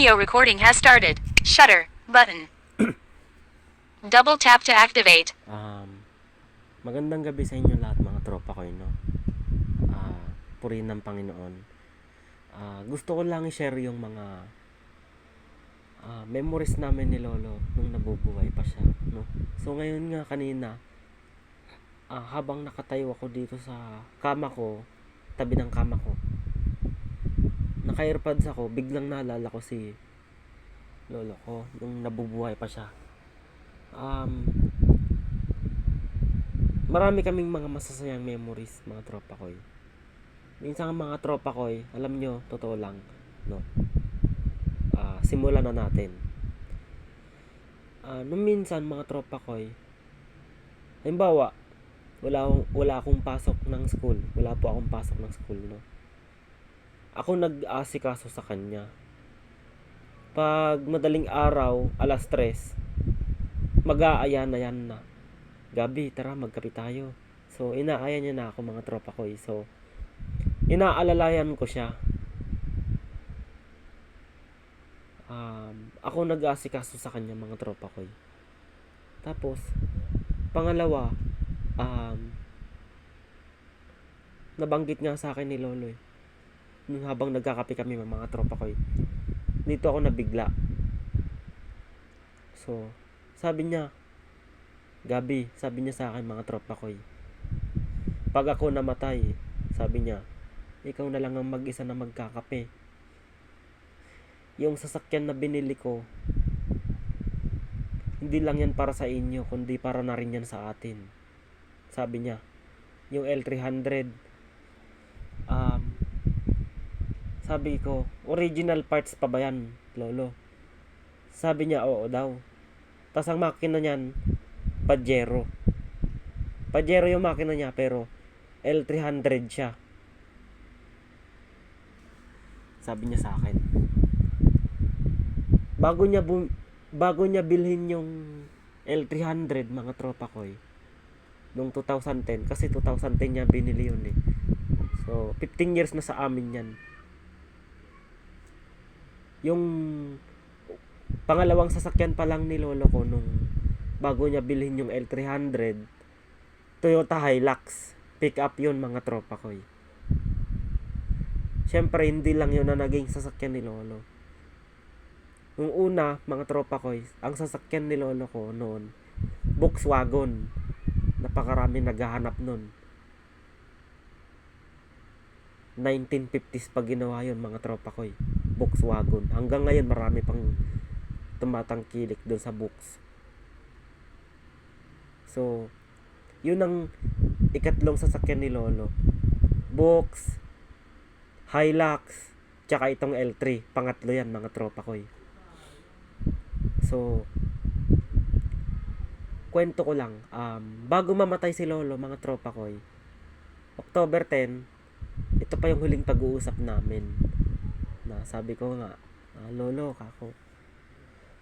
Audio recording has started. Shutter button. Double tap to activate. Um, magandang gabi sa inyo lahat mga tropa ko, no? Ah, purihin ng Panginoon. Ah, gusto ko lang i-share yung mga ah, memories namin ni Lolo nung nabubuhay pa siya, no? So ngayon nga kanina, ah, habang nakatayo ako dito sa kama ko, tabi ng kama ko, naka-earpods ako, biglang naalala ko si Lolo ko nung nabubuhay pa siya. Um, marami kaming mga masasayang memories, mga tropa ko. eh. Minsan ang mga tropa ko, eh, alam nyo, totoo lang, no? Ah, simulan na natin. Ah, nung minsan, mga tropa ko, eh, halimbawa, wala wala akong pasok ng school. Wala po akong pasok ng school, no? Ako nag-asikaso sa kanya. Pag madaling araw, alas 3, mag-aayan na yan na. Gabi, tara, magkape tayo. So, inaaya niya na ako mga tropa ko. eh. So, inaalalayan ko siya. Um, ako nag-aasikaso sa kanya mga tropa ko. eh. Tapos, pangalawa, um, nabanggit nga sa akin ni Lolo eh. Nung habang nagkakape kami mga tropa ko eh. Dito ako nabigla. So, sabi niya, Gabi, sabi niya sa akin mga tropa ko eh. Pag ako namatay, sabi niya, ikaw na lang ang mag-isa na magkakape. Yung sasakyan na binili ko, hindi lang yan para sa inyo, kundi para na rin yan sa atin. Sabi niya, yung L300, um, sabi ko, original parts pa ba yan, Lolo? Sabi niya, oo daw. Tapos ang makina niyan, Pajero. Pajero yung makina niya pero L300 siya. Sabi niya sa akin. Bago niya bum- bago niya bilhin yung L300 mga tropa ko eh. Nung 2010 kasi 2010 niya binili yun eh. So 15 years na sa amin yan. Yung pangalawang sasakyan pa lang ni lolo ko nung bago niya bilhin yung L300 Toyota Hilux pick up yun mga tropa ko eh. Siyempre hindi lang yun na naging sasakyan ni lolo Nung una mga tropa ko eh, ang sasakyan ni lolo ko noon Volkswagen napakarami naghahanap noon 1950s pa ginawa yun mga tropa ko eh. Volkswagen hanggang ngayon marami pang tumatangkilik doon sa books So, yun ang ikatlong sasakyan ni Lolo. Box, Hilux, tsaka itong L3. Pangatlo yan, mga tropa ko eh. So, kwento ko lang. Um, bago mamatay si Lolo, mga tropa ko eh. October 10, ito pa yung huling pag-uusap namin. Na sabi ko nga, ah, Lolo, kako,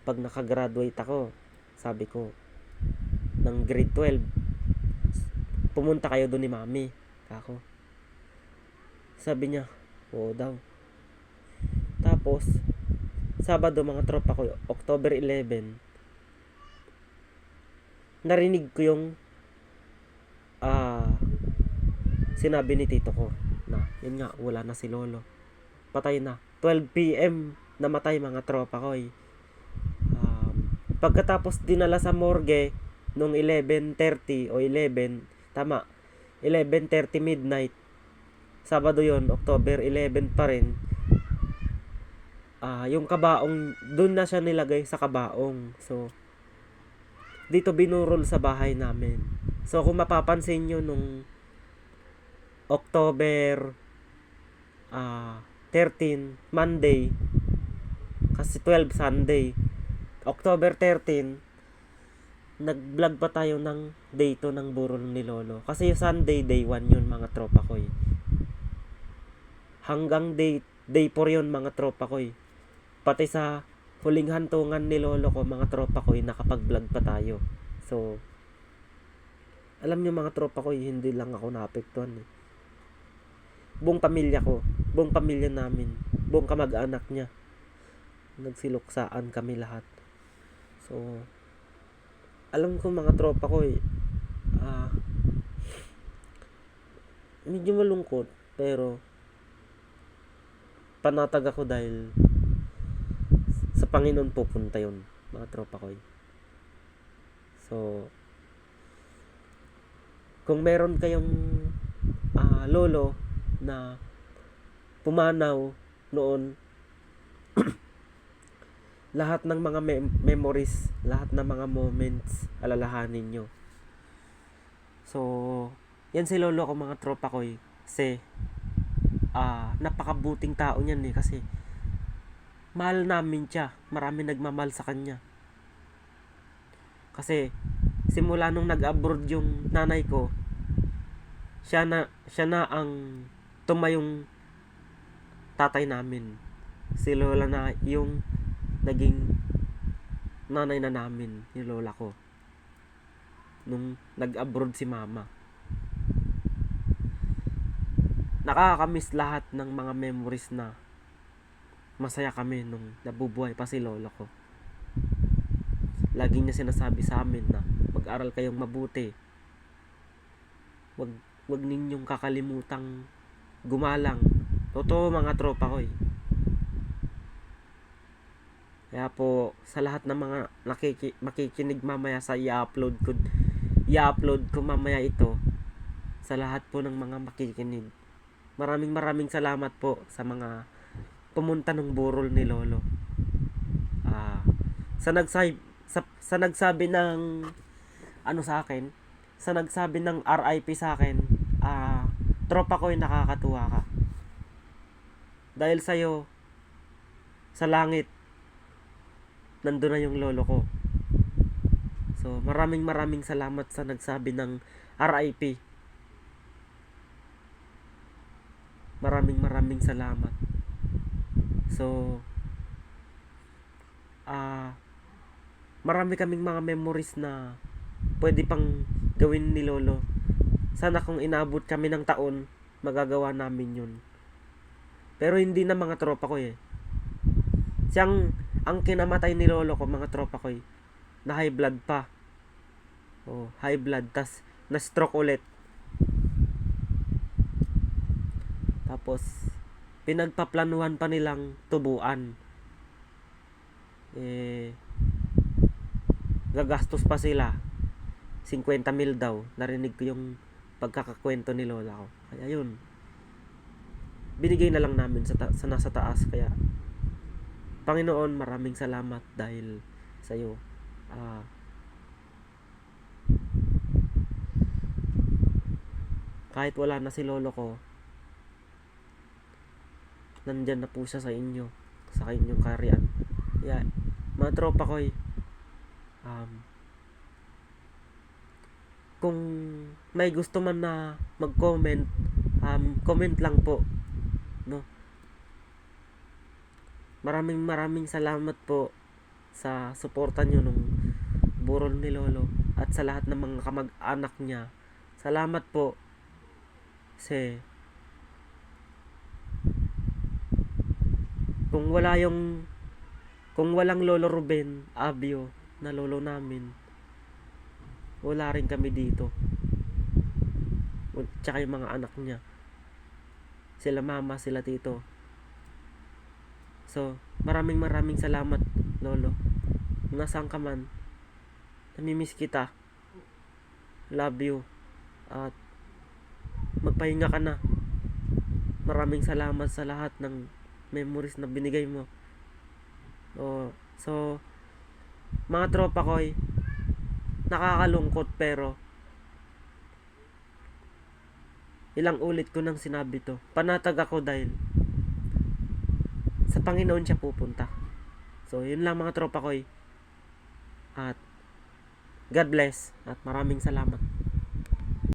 pag nakagraduate ako, sabi ko, ng grade 12 pumunta kayo doon ni mami kako. Sabi niya oo daw. Tapos Sabado mga tropa ko October 11 narinig ko yung ah sinabi ni tito ko na yun nga wala na si lolo patay na 12pm namatay mga tropa ko eh. um, pagkatapos dinala sa morgue nung 11.30 o 11, tama, 11.30 midnight, Sabado yon October 11 pa rin, ah yung kabaong, dun na siya nilagay sa kabaong. So, dito binurol sa bahay namin. So, kung mapapansin nyo nung October ah 13, Monday, kasi 12 Sunday, October 13, nag-vlog pa tayo ng day 2 ng burol ni Lolo. Kasi yung Sunday, day 1 yun mga tropa ko eh. Hanggang day, day 4 yun mga tropa ko eh. Pati sa huling hantungan ni Lolo ko, mga tropa ko eh, nakapag-vlog pa tayo. So, alam nyo mga tropa ko eh, hindi lang ako naapektuhan eh. Buong pamilya ko, buong pamilya namin, buong kamag-anak niya. nagsiluksaan kami lahat. So, alam ko mga tropa ko eh, ah, medyo malungkot, pero, panatag ako dahil, sa Panginoon pupunta yun, mga tropa ko eh. So, kung meron kayong ah, lolo na pumanaw noon lahat ng mga mem- memories, lahat ng mga moments, alalahanin nyo. So, yan si lolo ko mga tropa ko eh. Kasi, ah, napakabuting tao niyan eh. Kasi, mahal namin siya. Marami nagmamahal sa kanya. Kasi, simula nung nag-abroad yung nanay ko, siya na, siya na ang tumayong tatay namin. Si lola na yung naging nanay na namin, ni lola ko. Nung nag-abroad si mama. Nakakamiss lahat ng mga memories na masaya kami nung nabubuhay pa si lolo ko. Lagi niya sinasabi sa amin na mag-aral kayong mabuti. Wag wag ninyong kakalimutang gumalang. Totoo mga tropa ko eh. Kaya po, sa lahat ng mga nakiki, makikinig mamaya sa i-upload ko, i-upload ko mamaya ito, sa lahat po ng mga makikinig. Maraming maraming salamat po sa mga pumunta ng burol ni Lolo. Ah, sa nagsabi, sa, sa nagsabi ng, ano sa akin, sa nagsabi ng RIP sa akin, ah, tropa ko yung nakakatuwa ka. Dahil sa'yo, sa langit, nandun na yung lolo ko. So, maraming maraming salamat sa nagsabi ng RIP. Maraming maraming salamat. So, ah, marami kaming mga memories na pwede pang gawin ni lolo. Sana kung inabot kami ng taon, magagawa namin yun. Pero hindi na mga tropa ko eh. Siyang ang kinamatay ni lolo ko mga tropa ko eh, na high blood pa. Oh, high blood tas na stroke ulit. Tapos pinagpaplanuhan pa nilang tubuan. Eh gagastos pa sila. 50 mil daw. Narinig ko yung pagkakakwento ni lola ko. Kaya yun. Binigay na lang namin sa, ta- sa nasa taas. Kaya Panginoon, maraming salamat dahil sa iyo. Ah, kahit wala na si lolo ko, nandyan na po siya sa inyo, sa inyong karian. Yeah, mga tropa ko, um, kung may gusto man na mag-comment, um, comment lang po, no? Maraming maraming salamat po sa suporta nyo nung burol ni Lolo at sa lahat ng mga kamag-anak niya. Salamat po. Kasi kung wala yung kung walang Lolo Ruben Abio na lolo namin, wala rin kami dito. Tsaka yung mga anak niya. Sila mama, sila tito. So, maraming maraming salamat, Lolo. Nasaan ka man, namimiss kita. Love you. At magpahinga ka na. Maraming salamat sa lahat ng memories na binigay mo. Oh, so, mga tropa ko ay nakakalungkot pero ilang ulit ko nang sinabi to. Panatag ako dahil sa Panginoon siya pupunta. So, yun lang mga tropa ko. At God bless at maraming salamat.